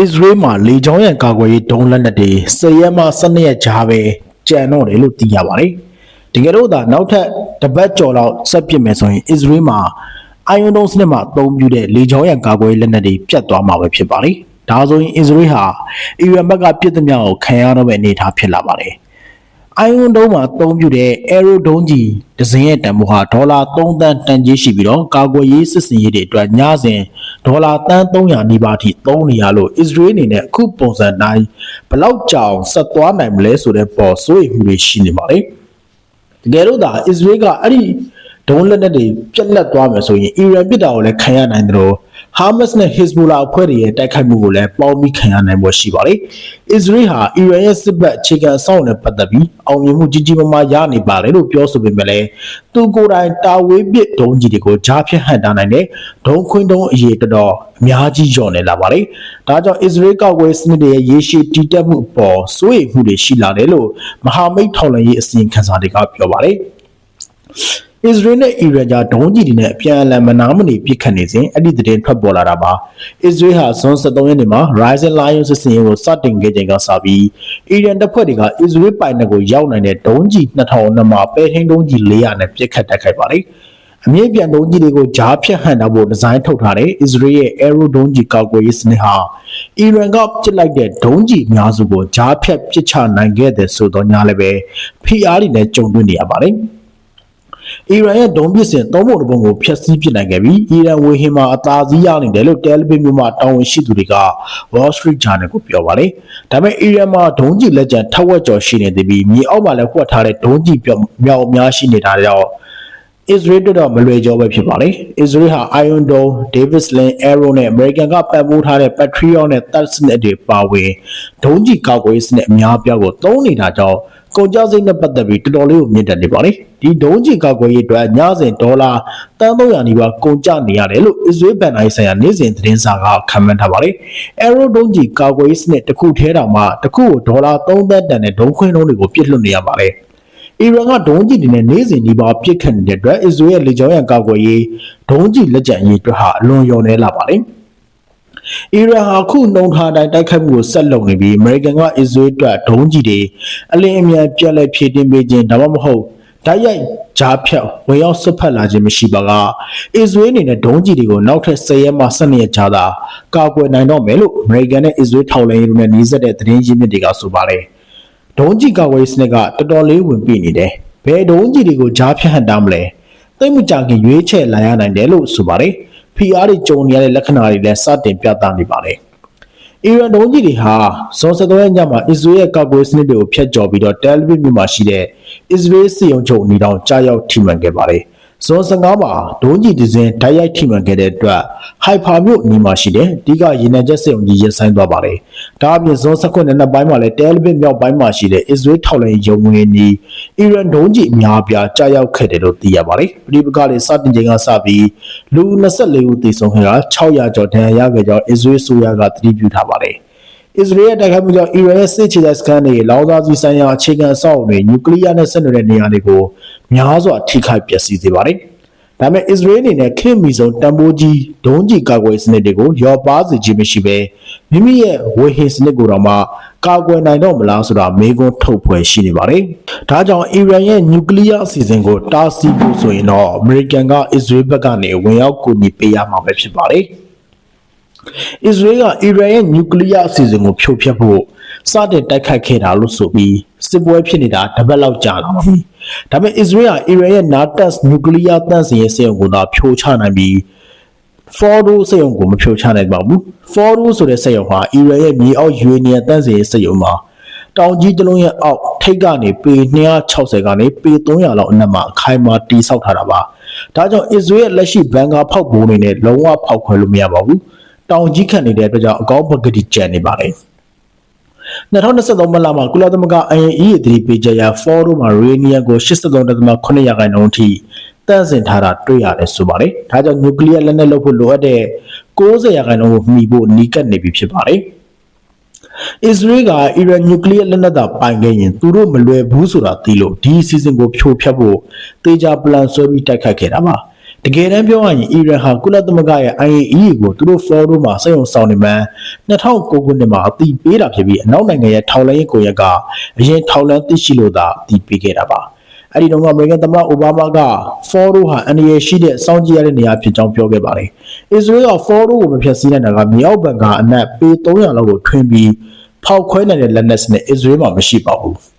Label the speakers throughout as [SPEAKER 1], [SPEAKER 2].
[SPEAKER 1] အစ္စရေးမှာလေကြောင်းရန်ကာကွယ်ရေးဒုံးလက်နက်တွေ10ရက်မှ12ရက်ကြားပဲကျန်တော့တယ်လို့သိရပါတယ်။တကယ်တော့ဒါနောက်ထပ်တစ်ပတ်ကျော်လောက်ဆက်ပစ်မယ်ဆိုရင်အစ္စရေးမှာအိုင်ယွန်ဒုံးစနစ်မှာအသုံးပြုတဲ့လေကြောင်းရန်ကာကွယ်ရေးလက်နက်တွေပြတ်သွားမှာပဲဖြစ်ပါတယ်။ဒါဆိုရင်အစ္စရေးဟာအီရန်ဘက်ကပြစ်သမျှကိုခံရတော့မယ့်အနေအထားဖြစ်လာပါတယ်။ အိုင်ဝွန်ဒုံးမှာအသုံးပြုတဲ့ Aero ဒုံးကြီးဒဇင်ရဲ့တန်ဖိုးဟာဒေါ်လာ3သန်းတန်ကြီးရှိပြီးတော့ကာကွယ်ရေးစစ်စင်ရေးတွေအတွက်ညစဉ်ဒေါ်လာတန်း300နီးပါးထိသုံးနေရလို့အစ္စရေးအနေနဲ့အခုပုံစံတိုင်းဘယ်လောက်ကြောင်ဆက်သွားနိုင်မလဲဆိုတဲ့ပေါ်စိုးရိမ်မှုတွေရှိနေပါလေတကယ်လို့ဒါအစ္စရေးကအဲ့ဒီဒုံးလက်နက်တွေပြက်လက်သွားမယ်ဆိုရင်အီရန်ပြည်တော်ကိုလည်းခံရနိုင်တယ်လို့ ဟာမတ်နဲ့ဟစ်ဇ်ဘူလာအဖွဲ့တွေရဲ့တိုက်ခိုက်မှုကိုလည်းပေါင်းပြီးခံရနိုင်ဖို့ရှိပါတယ်။အစ္စရေးဟာအီရန်ရဲ့စစ်ဘက်အခြေခံအဆောက်အအုံနဲ့ပတ်သက်ပြီးအောင်မြင်မှုကြီးကြီးမားမားရနေပါတယ်လို့ပြောဆိုပေမဲ့လည်းသူကိုယ်တိုင်တာဝေးပစ်ဒုံးကြီးတွေကိုကြားဖြတ်ဟန်တာနိုင်တဲ့ဒုံးခွင်းဒုံးအရေးတော်တော်အများကြီးညော့နေလာပါတယ်။ဒါကြောင့်အစ္စရေးကောက်ွယ်စနစ်တွေရဲ့ရေရှည်တည်တက်မှုအပေါ်စိုးရိမ်မှုတွေရှိလာတယ်လို့မဟာမိတ်ထောက်လှမ်းရေးအစီရင်ခံစာတွေကပြောပါတယ်။ အစ္စရေးနဲ့အီရန်ကြားဒုံးကျည်တွေနဲ့အပြန်အလှန်မနာမနေပစ်ခတ်နေစဉ်အဲ့ဒီသတင်းထွက်ပေါ်လာတာပါအစ္စရေးဟာဇွန်23ရက်နေ့မှာ Rising Lion စစ်စင်ရေးကိုစတင်ခဲ့ချိန်ကစပြီးအီရန်တပ်ဖွဲ့တွေကအစ္စရေးပိုင်နယ်ကိုရောက်နိုင်တဲ့ဒုံးကျည်2000နဲ့မှာပဲထင်းဒုံးကျည်400နဲ့ပစ်ခတ်တိုက်ခိုက်ပါတယ်အမြင့်ပြန်ဒုံးကြီးတွေကိုဂျားဖြတ်ဟန်တာဖို့ဒီဇိုင်းထုတ်ထားတဲ့အစ္စရေးရဲ့ Aero ဒုံးကြီးကောက်ကွယ်ရေးစနစ်ဟာအီရန်ကပစ်လိုက်တဲ့ဒုံးကြီးအများစုကိုဂျားဖြတ်ပစ်ချနိုင်ခဲ့တဲ့ဆိုတော့ညာလည်းပဲ PR တွေနဲ့ကြုံတွေ့နေရပါတယ်။ အီရန်ရဲ့ဒုံးပစ်စင်သုံးပုံတစ်ပုံကိုဖျက်ဆီးပစ်နိုင်ခဲ့ပြီးအီရန်ဝေဟင်မှာအသာစီးရနေတယ်လို့တယ်လီဗစ်မြို့မှာတာဝန်ရှိသူတွေက Wall Street Journal ကိုပြောပါတယ်။ဒါပေမဲ့အီရန်မှာဒုံးကျည်လက်ကျန်ထက်ဝက်ကျော်ရှိနေသေးပြီးမြေအောက်မှာလည်းဖွက်ထားတဲ့ဒုံးကျည်ပြောင်မြောက်အများရှိနေတာကြောင့်အစ္စရေးတို့တော့မလွယ်ကြောပဲဖြစ်ပါလေ။အစ္စရေးဟာ Iron Dome, Davis Link, Arrow နဲ့ American ကပံ့ပိုးထားတဲ့ Patriot နဲ့ THAAD စနစ်တွေပါဝင်ဒုံးကျည်ကောက်ကွယ်ရေးစနစ်အများပြားကိုသုံးနေတာကြောင့်ကုန်ကျစရိတ်နဲ့ပတ်သက်ပြီးတော်တော်လေးကိုမြင့်တက်နေပါလေ။ ဒီဒုံးကျည်ကောက်ကွယ်ရေးအတွက်ညစဉ်ဒေါ်လာတန်300နီးပါးကုန်ကျနေရတယ်လို့အစ္စရေးဘဏ္ဍာရေးဆိုင်ရာနေ့စဉ်သတင်းစာကခန့်မှန်းထားပါလေ။ Arrow ဒုံးကျည်ကောက်ကွယ်ရေးစနစ်တစ်ခုထဲတောင်မှတစ်ခုကိုဒေါ်လာ3သန်းတန်တဲ့ဒုံးခွင်းလုံးတွေကိုပြစ်လွှတ်နေရပါလေ။အီရန်ကဒုံးကျည်တွေနဲ့နေ့စဉ်ဒီပါပြစ်ခတ်နေတဲ့အတွက်အစ္စရေးရဲ့လေကြောင်းရန်ကာကွယ်ရေးဒုံးကျည်လက်ကျန်ရေးအတွက်ဟာအလွန်လျော်နေလာပါလေ။အီရန်ဟာခုနှုံထားတိုင်းတိုက်ခိုက်မှုကိုဆက်လုပ်နေပြီးအမေရိကန်ကအစ္စရေးအတွက်ဒုံးကျည်တွေအလင်းအမြန်ပြက်လက်ဖြည့်တင်းပေးခြင်းဒါမှမဟုတ် ဓာတ်ရိုက်ဂျားဖြတ်ဝင်ရောက်ဆွတ်ဖက်လာခြင်းမရှိပါကအစ္စရေးအနေနဲ့ဒုံးကျည်တွေကိုနောက်ထပ်10ရက်မှ12ရက်ကြာသာကာကွယ်နိုင်တော့မယ်လို့အမေရိကန်နဲ့အစ္စရေးထောက်လှမ်းရေးတို့နဲ့နှီးစပ်တဲ့သတင်းရင်းမြစ်တွေကဆိုပါတယ်။ဒုံးကျည်ကာကွယ်ရေးစနစ်ကတော်တော်လေးဝင်ပြနေတယ်။ဘယ်ဒုံးကျည်တွေကိုကြားဖြတ်ဟန်တာမလဲ။သိပ်မကြခင်ရွေးချယ်လာရနိုင်တယ်လို့ဆိုပါတယ်။ PR တွေကြုံနေရတဲ့လက္ခဏာတွေလည်းစတင်ပြသနေပါတယ်။ အီရန်ဒုံးကျည်တွေဟာဇွန်17ရက်ညမှာအစ္စရေးရဲ့ကာကွယ်စနစ်တွေကိုဖျက်ကျော်ပြီးတော့တယ်လီဗစ်မြို့မှာရှိတဲ့အစ္စရေးစစ်ရုံးချုပ်အနီးတောင်ကြားရောက်ထိမှန်ခဲ့ပါတယ်။ ဇွန်15မှာဒုံးကျည်ဒီဇင်ဓာတ်ရိုက်ထိမှန်ခဲ့တဲ့အတွက်ဟိုက်ဖာမြို့အနီးမှာရှိတဲ့ဒီကရေနံချက်စစ်ရုံကြီးရပ်ဆိုင်းသွားပါတယ်။ဒါအပြင်ဇွန်19နဲ့နှစ်ပိုင်းမှာလည်းတယ်လီဗစ်မြောက်ပိုင်းမှာရှိတဲ့အစ္စရေးထောက်လှမ်းရေးရုံးဝင်နီးအီရန်ဒုံးကျည်အများအပြားကြားရောက်ခဲ့တယ်လို့သိရပါတယ်။ပြည်ပကလည်းစတင်ချိန်ကစပြီးလူ24ဦးသေဆုံးခဲ့တာ600ကျော်ဒဏ်ရာရခဲ့ကြောင်းအစ္စရေးဆိုရကသတိပြုထားပါတယ်။အစ္စရေးရဲ့တိုက်ခိုက်မှုကြောင့်အီရန်ရဲ့စစ်ခြေတပ်စခန်းတွေလောင်စာဆီဆိုင်ရာအခြေခံအဆောက်အအုံတွေနျူကလ িয়ার နဲ့ဆက်နွယ်တဲ့နေရာတွေကို များစွာထိခိုက်ပျက်စီးစေပါတယ်။ဒါပေမဲ့အစ္စရေးအနေနဲ့ခင်မီဆုံးတန်ဖိုးကြီးဒုံးကျည်ကာကွယ်စနစ်တွေကိုရောပါစေခြင်းမရှိဘဲမိမိရဲ့ဝေဟင်စနစ်ကိုတော့မှကာကွယ်နိုင်တော့မလားဆိုတာမေးခွန်းထုတ်ဖွယ်ရှိနေပါတယ်။ဒါကြောင့်အီရန်ရဲ့နျူကလ িয়ারအစီအစဉ်ကိုတားဆီးဖို့ဆိုရင်တော့အမေရိကန်ကအစ္စရေးဘက်ကနေဝင်ရောက်ကူညီပေးရမှာပဲဖြစ်ပါတယ်။အစ္စရေးကအီရန်ရဲ့နျူကလ িয়ারအစီအစဉ်ကိုဖြိုဖျက်ဖို့စတင်တိုက်ခိုက်ခဲ့တာလို့ဆိုပြီးစစ်ပွဲဖြစ်နေတာတပတ်လောက်ကြာလာပါပြီ။ ဒါပေမဲ့အစ္စရေးကအီရန်ရဲ့ NATAS နျူကလ িয়ার တန့်စင်ရေးစက်ရုံကိုသာဖြိုချနိုင်ပြီး Fordo စက်ရုံကိုမဖြိုချနိုင်ပါဘူး။ Fordo ဆိုတဲ့စက်ရုံဟာအီရန်ရဲ့မြေအောက်ယူရေနီယံတန့်စင်ရေးစက်ရုံမှာတောင်ကြီးတစ်လုံးရဲ့အောက်ထိပ်ကနေပေ260ကနေပေ300လောက်အနက်မှာအခိုင်အမာတီးဆောက်ထားတာပါ။ဒါကြောင့်အစ္စရေးရဲ့လက်ရှိဘန်ကာဖောက်ပိုးနေနဲ့လုံးဝဖောက်ခွဲလို့မရပါဘူး။တောင်ကြီးခံနေတဲ့အတွက်ကြောင့်အကောင်းပကတိကျန်နေပါတယ်။ 2023မလမှာကုလသမဂ္ဂ IAEA သတိပေးချက်အရဖော်ဒိုမှာရေနီယံကို83.8ရာခိုင်နှုန်းအထိတန့်စင်ထားတာတွေ့ရတယ်ဆိုပါတယ်။ဒါကြောင့်နျူကလ িয়ারလက်နက်လုပ်ဖို့လိုအပ်တဲ့60ရာခိုင်နှုန်းကိုမှီဖို့နီးကပ်နေပြီဖြစ်ပါတယ်။အစ္စရေးကအီရန်နျူကလ িয়ারလက်နက်သာပိုင်ခဲ့ရင်သူတို့မလွယ်ဘူးဆိုတာသိလို့ဒီအစီအစဉ်ကိုဖြိုဖျက်ဖို့တေချာပလန်ဆွဲပြီးတိုက်ခိုက်ခဲ့တာပါ။ တတကယ်တမ်းပြောရရင်အီရန်ဟာကုလသမဂ္ဂရဲ့ IAEA ကိုသူတို့ floor မှာစိတ်ုံဆောင်နေမှန်း2009ခုနှစ်မှာအတိပေးတာဖြစ်ပြီးအနောက်နိုင်ငံရဲ့ထောက်လှမ်းရေးကိုရက်ကအရင်ထောက်လှမ်းသိရှိလို့သာအတိပေးခဲ့တာပါအဲ့ဒီတော့အမေရိကန်သမ္မတအိုဘားမားက Foro ဟာအန္တရာယ်ရှိတဲ့စောင့်ကြည့်ရတဲ့နေရာဖြစ်ကြောင်းပြောခဲ့ပါတယ်။အစ္စရေးက Foro ကိုမဖျက်ဆီးနိုင်တာကမြောက်ဘန်ကအနက်ပေ300လောက်ကိုထွင်းပြီးဖောက်ခွဲနိုင်တဲ့လက်နက်စနစ်အစ္စရေးမှာမရှိပါဘူး။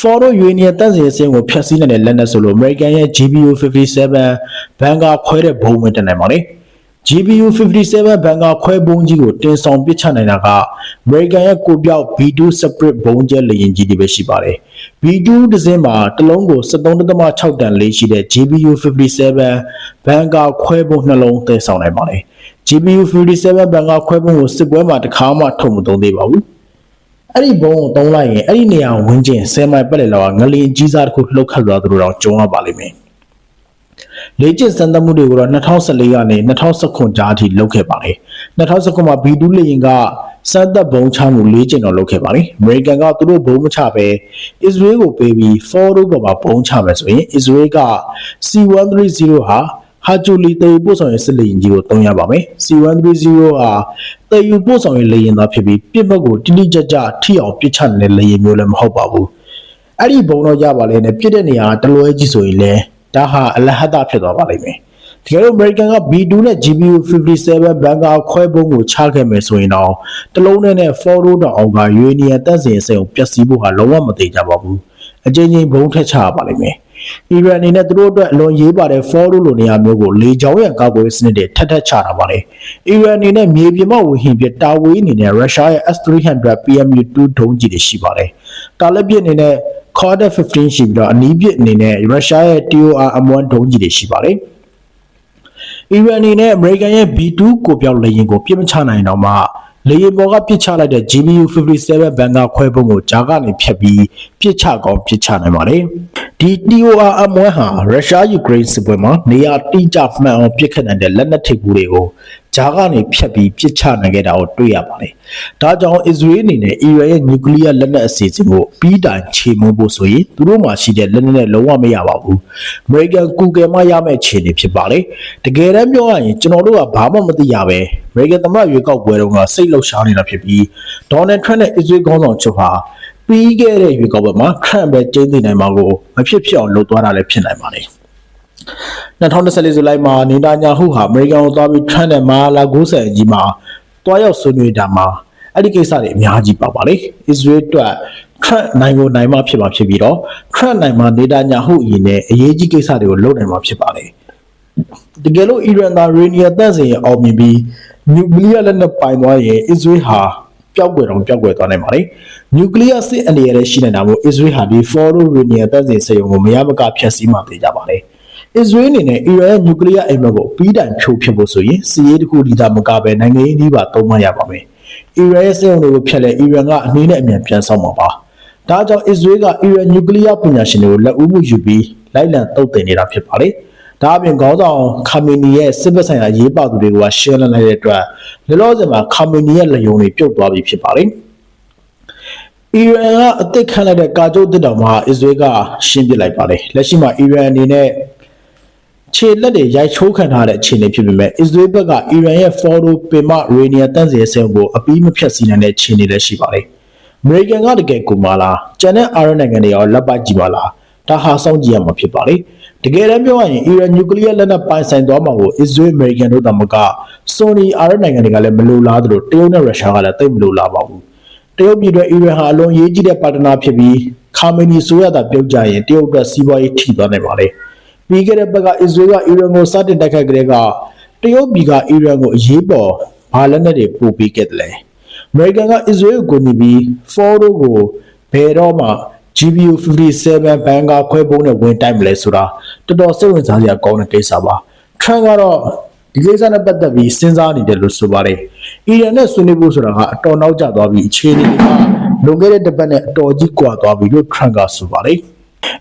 [SPEAKER 1] Foro Union တန့်စင်စင်းကိုဖျက်ဆီးနိုင်တဲ့လက်နက်ဆိုလို့ American ရဲ့ GBU 57ဘန်ကာခွဲတဲ့ဘုံဝင်တက်နိုင်ပါလေ။ GBU 57ဘန်ကာခွဲဘုံကြီးကိုတင်ဆောင်ပစ်ချနိုင်တာက American ရဲ့ကိုပြောက် B2 separate ဘုံကျဲလေယာဉ်ကြီးတွေပဲရှိပါတယ်။ B2 တစ်စင်းမှာတစ်လုံးကို73.6တန်လေးရှိတဲ့ GBU 57ဘန်ကာခွဲဘုံနှလုံးတင်ဆောင်နိုင်ပါတယ်။ GBU 57ဘန်ကာခွဲဘုံကိုစစ်ပွဲမှာတစ်ခါမှထုတ်မသုံးသေးပါဘူး။ အဲ့ဒီဘုံကိုတုံးလိုက်ရင်အဲ့ဒီနေရာဝန်းကျင်10မိုင်ပတ်လည်လောက်ကငလင်ကြီးစားတစ်ခုလှုပ်ခတ်သွားသလိုတော့ကျုံရပါလိမ့်မယ်။လေ့ကျင့်စမ်းသပ်မှုတွေကိုတော့2014ကနေ2019ကြားအထိလုပ်ခဲ့ပါတယ်2019မှာ B2 လေယာဉ်ကစမ်းသပ်ဘုံချမှု၄ကျင်တော့လုပ်ခဲ့ပါတယ်အမေရိကန်ကသူတို့ဘုံမချပဲအစ္စရေးကိုပေးပြီး Ford ပေါ်မှာဘုံချမယ်ဆိုရင်အစ္စရေးက C130 ဟာ ဟာဂျူလီတေယူပို့ဆောင်ရေးစစ်လေယာဉ်ကြီးကိုတုံးရပါမယ် C130 ဟာတေယူပို့ဆောင်ရေးလေယာဉ်သားဖြစ်ပြီးပြစ်ဘက်ကိုတိတိကျကျထိအောင်ပစ်ချနိုင်တဲ့လေယာဉ်မျိုးလည်းမဟုတ်ပါဘူးအဲ့ဒီဘုံတော့ရပါလေနဲ့ပြစ်တဲ့နေရာတလွဲကြီးဆိုရင်လည်းဒါဟာအလဟတဖြစ်သွားပါလိမ့်မယ်တကယ်လို့ American က B2 နဲ့ GPU 57ဘန်ကာခွဲပုံးကိုချခဲ့မယ်ဆိုရင်တော့တလုံးနဲ့နဲ့ Foro တောင်အောင်က Union တက်စင်စိတ်ကိုပျက်စီးဖို့ဟာလုံးဝမသေးကြပါဘူးအချင်းချင်းဘုံထက်ချရပါလိမ့်မယ် အီရန်အနေနဲ့သူတို့အတွက်အလွန်ရေးပါတဲ့ Foro လိုနေရာမျိုးကိုလေကြောင်းရန်ကာကွယ်စနစ်တွေထပ်ထပ်ချတာပါလေအီရန်အနေနဲ့မြေပြင်မှာဝေဟင်ပြတာဝေးအနေနဲ့ရုရှားရဲ့ S300 PMU2 ဒုံးကြီးတွေရှိပါတယ်တာလက်ပြအနေနဲ့ Corda 15ရှိပြီးတော့အနီးပြစ်အနေနဲ့ရုရှားရဲ့ TOR M1 ဒုံးကြီးတွေရှိပါတယ်။အီရန်အနေနဲ့အမေရိကန်ရဲ့ B2 ကိုပြောက်လေယာဉ်ကိုပြစ်မချနိုင်တော့မှလေယာဉ်ပေါ်ကပစ်ချလိုက်တဲ့ GBU 57ဘန်ကာခွဲပုံကိုဂျာကနေဖြတ်ပြီးပစ်ချကောင်းပစ်ချနိုင်ပါတယ်။ ဒီ TOR M1 ဟာရုရှားယူကရိန်းစစ်ပွဲမှာနေရာတိကျမှန်အောင်ပစ်ခတ်နိုင်တဲ့လက်နက်ထိပ်ကူတွေကိုဂျာကနေဖြတ်ပြီးပစ်ချနိုင်ခဲ့တာကိုတွေ့ရပါတယ်။ဒါကြောင့်အစ္စရေးအနေနဲ့အီရန်ရဲ့နျူကလ িয়ার လက်နက်အစီအစဉ်ကိုပြီးတိုင်ချေမှုဖို့ဆိုရင်သူတို့မှာရှိတဲ့လက်နက်နဲ့လုံးဝမရပါဘူး။ American Google မှရမယ့်ခြေနေဖြစ်ပါလေ။တကယ်တမ်းပြောရရင်ကျွန်တော်တို့ကဘာမှမသိရပဲ American သမ္မတရွေးကောက်ပွဲတုန်းကစိတ်လှုပ်ရှားနေတာဖြစ်ပြီး Donald Trump နဲ့ Israel ခေါင်းဆောင်ချုပ်ဟာ ပြီးခဲ့တဲ့ရွေးကောက်ပွဲမှာ Trump ပဲကျင်းသိနိုင်မှာကိုမဖြစ်ဖြစ်အောင်လုပ်သွားတာလည်းဖြစ်နိုင်ပါတယ်။2024ဇူလိုင်မှာနေတာညာဟုဟာအမေရိကန်ကိုသွားပြီး Trump နဲ့မာလာဂိုးဆန်ကြီးမှာတွားရောက်ဆွေးနွေးတာမှာအဲ့ဒီကိစ္စတွေအများကြီးပါပါလေ။ Israel အတွက် Trump နိုင်ကိုနိုင်မှဖြစ်မှာဖြစ်ပြီးတော့ Trump နိုင်မှာနေတာညာဟုအရင်နဲ့အရေးကြီးကိစ္စတွေကိုလုပ်နိုင်မှာဖြစ်ပါလေ။တကယ်လို့ Iran သားရေနီယာတန့်စင်ရအောင်မြင်ပြီးနျူကလ িয়ার လက်နက်ပိုင်သွားရင် Israel ဟာ ပျောက်ကွယ်တော့ပျောက်ကွယ်သွားနိုင်ပါလေနျူကလ িয়ার စစ်အနေရရှိနေတာမို့ Israel ဟာဒီ Fordo Uranium တပ်စင်စရုံကိုမရမကဖျက်ဆီးမှသိကြပါလေအစ္စရေးအနေနဲ့အီရန်ရဲ့နျူကလ িয়ার အိမ်မက်ကိုပြီးတိုင်ဖြိုးဖြစ်ဖို့ဆိုရင်စီးရေးတစ်ခုဒီသာမကပဲနိုင်ငံရေးဒီပါသုံးမရပါမယ်အီရန်ရဲ့စစ်အုံတွေကိုဖျက်လဲအီရန်ကအနည်းနဲ့အမြန်ပြန်ဆောင်မှာပါဒါကြောင့်အစ္စရေးကအီရန်နျူကလ িয়ার ပညာရှင်တွေကိုလက်ဦးမှုယူပြီးလိုက်လံတုတ်တင်နေတာဖြစ်ပါလေ ဒါအပြင်ခေါင်းဆောင်ခါမီနီရဲ့စစ်ဘက်ဆိုင်ရာရေးပါသူတွေကရှင်းလင်းလိုက်တဲ့အတွက်လောလောဆယ်မှာခါမီနီရဲ့လက်ယုံတွေပြုတ်သွားပြီဖြစ်ပါလေအီရန်ကအစ်စ်ခန့်လိုက်တဲ့ကာကျုတ်တစ်တောင်မှာအစ္စရေးကရှင်းပစ်လိုက်ပါတယ်လက်ရှိမှာအီရန်အနေနဲ့ခြေလက်တွေရိုက်ချိုးခံထားတဲ့အခြေအနေဖြစ်ပေမဲ့အစ္စရေးဘက်ကအီရန်ရဲ့ Fordo ပင်မရေနီယာတန့်စည်ဆဲကိုအပီးမဖြတ်စီနိုင်တဲ့အခြေအနေလည်းရှိပါတယ်။အမေရိကန်ကတကယ်ကိုမလားကျန်တဲ့အာရနိုင်ငံတွေရောလက်ပတ်ကြည့်ပါလားဒါဟာစောင့်ကြည့်ရမှာဖြစ်ပါလေ။ တကယ်တမ်းပြောရရင်အီရန်နျူကလ িয়ার လက်နက်ပိုင်ဆိုင်သွားမှာကိုအစ္စရေးအမေရိကန်တို့တမကဆိုနီအာရနိုင်ငံတွေကလည်းမလိုလားသလိုတရုတ်နဲ့ရုရှားကလည်းတိတ်မလိုလားပါဘူး။တရုတ်ပြည်တွင်အီရန်ဟာအလွန်ရေးကြီးတဲ့ပါတနာဖြစ်ပြီးခါမီနီဆိုရတာပြုတ်ကြရင်တရုတ်အတွက်စီးပွားရေးထိသွားနိုင်ပါလေ။ပြီးခဲ့တဲ့ဘက်ကအစ္စရေးကအီရန်ကိုစတင်တိုက်ခိုက်ကြတဲ့ကတရုတ်ပြည်ကအီရန်ကိုအရေးပေါ်ဘာလက်နက်တွေပို့ပေးခဲ့တယ်လဲအမေရိကန်ကအစ္စရေးကိုကူညီပြီးဖော်ဒိုကိုဘယ်တော့မှ GPU 57ဘန်ကာခွဲပုံးနဲ့ဝင်တိုက်မလဲဆိုတာတော်တော်စိတ်ဝင်စားစရာကောင်းတဲ့ကိစ္စပါထရန့်ကတော့ဒီကိစ္စနဲ့ပတ်သက်ပြီးစဉ်းစားနေတယ်လို့ဆိုပါတယ်အီရန်နဲ့ဆွေးနွေးဖို့ဆိုတာကအတော်နောက်ကျသွားပြီးအခြေအနေကလွန်ခဲ့တဲ့တစ်ပတ်နဲ့အတော်ကြီးကွာသွားပြီလို့ထရန့်ကဆိုပါတယ်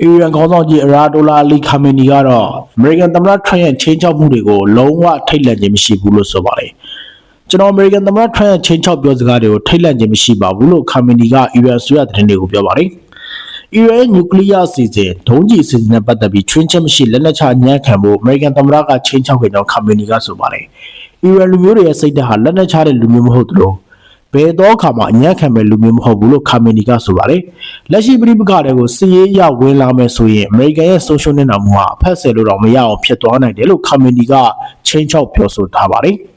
[SPEAKER 1] အီရန်ခေါင်းဆောင်ကြီးအရာဒိုလာအလီခါမီနီကတော့အမေရိကန်သမ္မတထရန့်ရဲ့ချင်းချောက်မှုတွေကိုလုံးဝထိတ်လန့်ခြင်းမရှိဘူးလို့ဆိုပါတယ်ကျွန်တော်အမေရိကန်သမ္မတထရန့်ရဲ့ချင်းချောက်ပြောစကားတွေကိုထိတ်လန့်ခြင်းမရှိပါဘူးလို့ခါမီနီကအီရန်ဆွေးရတဲ့တင်တွေကိုပြောပါတယ် အီရန်ရဲ့နျူကလ িয়ার အစီအစဉ်ဒုံးကျည်အစီအစဉ်နဲ့ပတ်သက်ပြီးချွင်းချက်မရှိလက်နက်ချညံ့ခံဖို့အမေရိကန်သမ္မတကချင်းချောက်ခဲ့ကြောင်းခါမီနီကဆိုပါတယ်။အီရန်လူမျိုးတွေရဲ့စိတ်ဓာတ်ဟာလက်နက်ချတဲ့လူမျိုးမဟုတ်သလိုဘယ်တော့အခါမှအညံ့ခံမဲ့လူမျိုးမဟုတ်ဘူးလို့ခါမီနီကဆိုပါတယ်။လက်ရှိပြည်ပခါတွေကိုစီးရေးရဝင်လာမယ်ဆိုရင်အမေရိကန်ရဲ့ဆိုရှယ်နစ်နာမှုဟာအဖက်ဆယ်လို့တော့မရအောင်ဖြစ်သွားနိုင်တယ်လို့ခါမီနီကချင်းချောက်ပြောဆိုထားပါတယ်။